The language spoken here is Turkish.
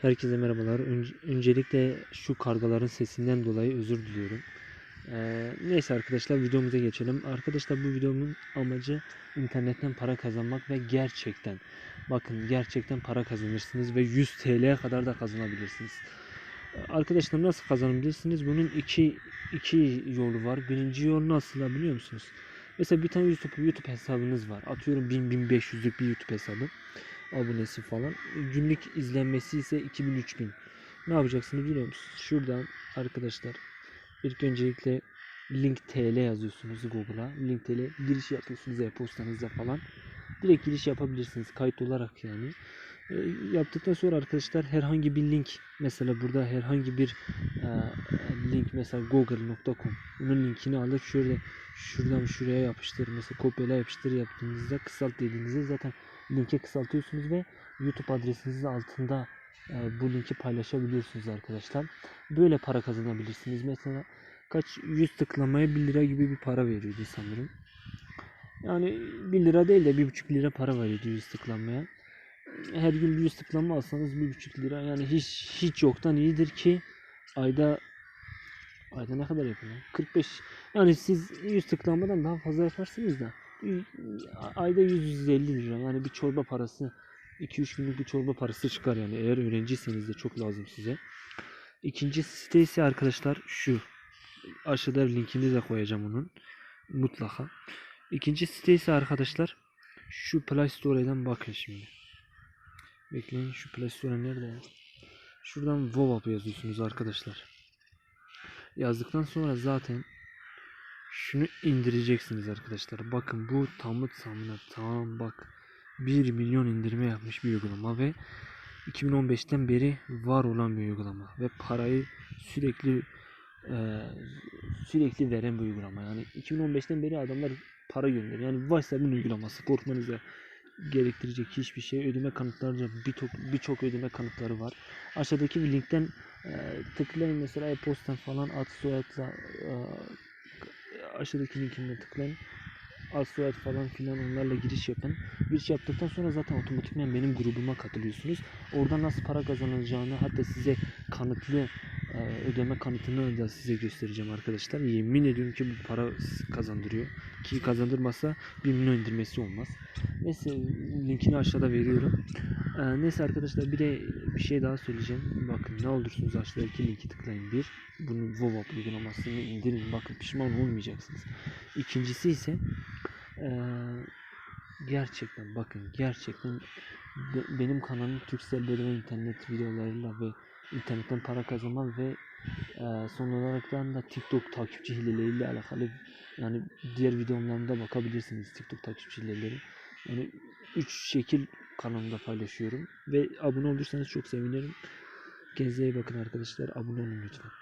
Herkese merhabalar. Önce- öncelikle şu kargaların sesinden dolayı özür diliyorum. Ee, neyse arkadaşlar videomuza geçelim. Arkadaşlar bu videomun amacı internetten para kazanmak ve gerçekten bakın gerçekten para kazanırsınız ve 100 TL'ye kadar da kazanabilirsiniz. Ee, Arkadaşlar nasıl kazanabilirsiniz? Bunun iki iki yolu var. Birinci yol nasıl biliyor musunuz? Mesela bir tane YouTube YouTube hesabınız var. Atıyorum 1000 1500'lük bir YouTube hesabı abonesi falan. Günlük izlenmesi ise 2000-3000. Ne yapacaksınız biliyor musunuz? Şuradan arkadaşlar ilk öncelikle link TL yazıyorsunuz Google'a. Link TL giriş yapıyorsunuz e-postanızda falan. Direkt giriş yapabilirsiniz kayıt olarak yani. E, yaptıktan sonra arkadaşlar herhangi bir link mesela burada herhangi bir e, link mesela google.com bunun linkini alıp şöyle şuradan şuraya yapıştır mesela kopyala yapıştır yaptığınızda kısalt dediğinizde zaten linke kısaltıyorsunuz ve YouTube adresinizin altında e, bu linki paylaşabiliyorsunuz arkadaşlar. Böyle para kazanabilirsiniz. Mesela kaç 100 tıklamaya 1 lira gibi bir para veriyordu sanırım. Yani 1 lira değil de 1,5 lira para veriyordu 100 tıklamaya. Her gün 100 tıklama alsanız 1,5 lira yani hiç hiç yoktan iyidir ki ayda ayda ne kadar yapıyor? 45 yani siz 100 tıklamadan daha fazla yaparsınız da ayda 100-150 lira yani bir çorba parası 2-3 günlük bir çorba parası çıkar yani eğer öğrenciyseniz de çok lazım size. İkinci site ise arkadaşlar şu. Aşağıda linkini de koyacağım onun. Mutlaka. İkinci site ise arkadaşlar şu Play Store'dan bakın şimdi. Bekleyin şu Play Store nerede? Şuradan WoW yazıyorsunuz arkadaşlar. Yazdıktan sonra zaten şunu indireceksiniz arkadaşlar. Bakın bu tamı tamına tam bak 1 milyon indirme yapmış bir uygulama ve 2015'ten beri var olan bir uygulama ve parayı sürekli e, sürekli veren bir uygulama. Yani 2015'ten beri adamlar para gönderiyor. Yani WhatsApp'ın uygulaması korkmanıza gerektirecek hiçbir şey ödeme kanıtlarca birçok birçok ödeme kanıtları var. Aşağıdaki bir linkten e, tıklayın mesela e-posta falan ad soyadla e, aşağıdaki linkine tıklayın. Soyad falan filan onlarla giriş yapın. Giriş yaptıktan sonra zaten otomatikman benim grubuma katılıyorsunuz. Orada nasıl para kazanılacağını hatta size kanıtlı ödeme kanıtını da size göstereceğim arkadaşlar. Yemin ediyorum ki bu para kazandırıyor. Ki kazandırmasa 1 milyon indirmesi olmaz. Neyse linkini aşağıda veriyorum. Ee, neyse arkadaşlar bir de bir şey daha söyleyeceğim. Bakın ne olursunuz aşağıdaki linki tıklayın. Bir, bunu WoW uygulamasını indirin. Bakın pişman olmayacaksınız. İkincisi ise ee, gerçekten bakın gerçekten be- benim kanalım Türksel Bedava internet videolarıyla ve internetten para kazanma ve ee, son olaraktan da TikTok takipçi hileleriyle alakalı yani diğer videolarımda bakabilirsiniz TikTok takipçi hileleri. Yani 3 şekil kanalımda paylaşıyorum ve abone olursanız çok sevinirim. Kendinize iyi bakın arkadaşlar. Abone olun lütfen.